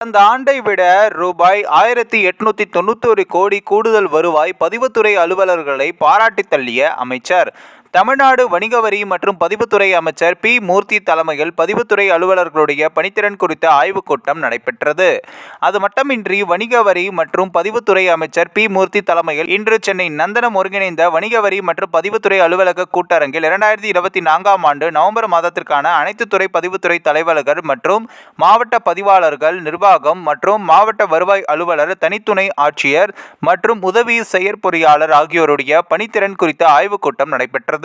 கடந்த ஆண்டை விட ரூபாய் ஆயிரத்தி எட்நூத்தி தொண்ணூத்தொரு கோடி கூடுதல் வருவாய் பதிவுத்துறை அலுவலர்களை பாராட்டி தள்ளிய அமைச்சர். தமிழ்நாடு வணிக வரி மற்றும் பதிவுத்துறை அமைச்சர் பி. மூர்த்தி தலைமையில் பதிவுத்துறை அலுவலர்களுடைய பணித்திறன் குறித்த ஆய்வுக் கூட்டம் நடைபெற்றது. அது மட்டுமின்றி வணிக வரி மற்றும் பதிவுத்துறை அமைச்சர் பி. மூர்த்தி தலைமையில் இன்று சென்னை நந்தனம் ஒருங்கிணைந்த வணிக வரி மற்றும் பதிவுத்துறை அலுவலக கூட்டரங்கில் இரண்டாயிரத்தி இருபத்தி நான்காம் ஆண்டு நவம்பர் மாதத்திற்கான அனைத்து துறை பதிவுத்துறை தலைவர்கள் மற்றும் மாவட்ட பதிவாளர்கள் நிர்வாகம் மற்றும் மாவட்ட வருவாய் அலுவலர் தனித்துணை ஆட்சியர் மற்றும் உதவி செயற்பொறியாளர் ஆகியோருடைய பணித்திறன் குறித்த ஆய்வுக் கூட்டம் நடைபெற்றது.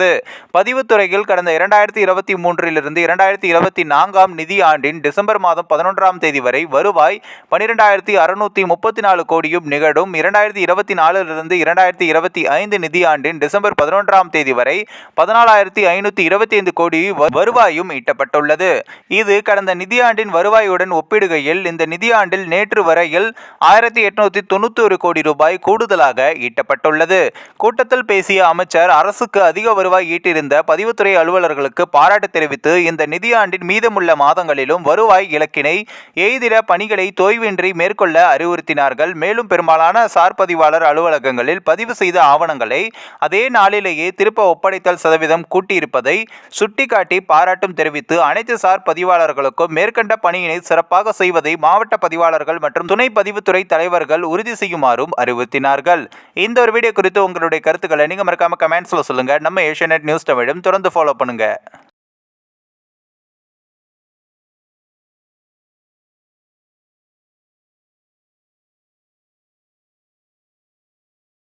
பதிவுத்துறையில் கடந்த இரண்டாயிரத்தி இருபத்தி மூன்றிலிருந்து இரண்டாயிரத்தி இருபத்தி நான்காம் நிதி ஆண்டின் டிசம்பர் மாதம் பதினொன்றாம் தேதி வரை வருவாய் பனிரெண்டாயிரத்தி அறுநூத்தி முப்பத்தி நாலு கோடியும் நிகழும். இரண்டாயிரத்தி இருபத்தி நாலிலிருந்து இரண்டாயிரத்தி இருபத்தி ஐந்து நிதியாண்டின் டிசம்பர் பதினொன்றாம் தேதி வரை பதினாலாயிரத்தி ஐநூற்றி இருபத்தி ஐந்து கோடி வருவாயும் ஈட்டப்பட்டுள்ளது. இது கடந்த நிதியாண்டின் வருவாயுடன் ஒப்பிடுகையில் இந்த நிதியாண்டில் நேற்று வரையில் ஆயிரத்தி எட்நூத்தி தொண்ணூத்தொரு கோடி ரூபாய் கூடுதலாக ஈட்டப்பட்டுள்ளது. கூட்டத்தில் பேசிய அமைச்சர் அரசுக்கு அதிக வருவாய் ஈட்டிருந்த பதிவுத்துறை அலுவலர்களுக்கு பாராட்டு தெரிவித்து இந்த நிதியாண்டின் மீதமுள்ள மாதங்களிலும் வருவாய் இலக்கினை எய்திட பணிகளை தொய்வின்றி மேற்கொள்ள அறிவுறுத்தினார்கள். மேலும் பெரும்பாலான சார்பதிவாளர் அலுவலகங்களில் பதிவு செய்த ஆவணங்களை அதே நாளிலேயே திருப்ப ஒப்படைத்தல் சதவீதம் கூட்டியிருப்பதை சுட்டிக்காட்டி பாராட்டும் தெரிவித்து அனைத்து சார் பதிவாளர்களுக்கும் மேற்கண்ட பணியினை சிறப்பாக செய்வதை மாவட்ட பதிவாளர்கள் மற்றும் துணை பதிவுத்துறை தலைவர்கள் உறுதி செய்யுமாறும் அறிவுறுத்தினார்கள். இந்த ஒரு வீடியோ குறித்து உங்களுடைய கருத்துக்களை நீங்க மறக்காம கமெண்ட்ஸ்ல சொல்லுங்க. நம்ம ஏஷியநெட் நியூஸ் தமிழும் தொடர்ந்து ஃபாலோ பண்ணுங்க.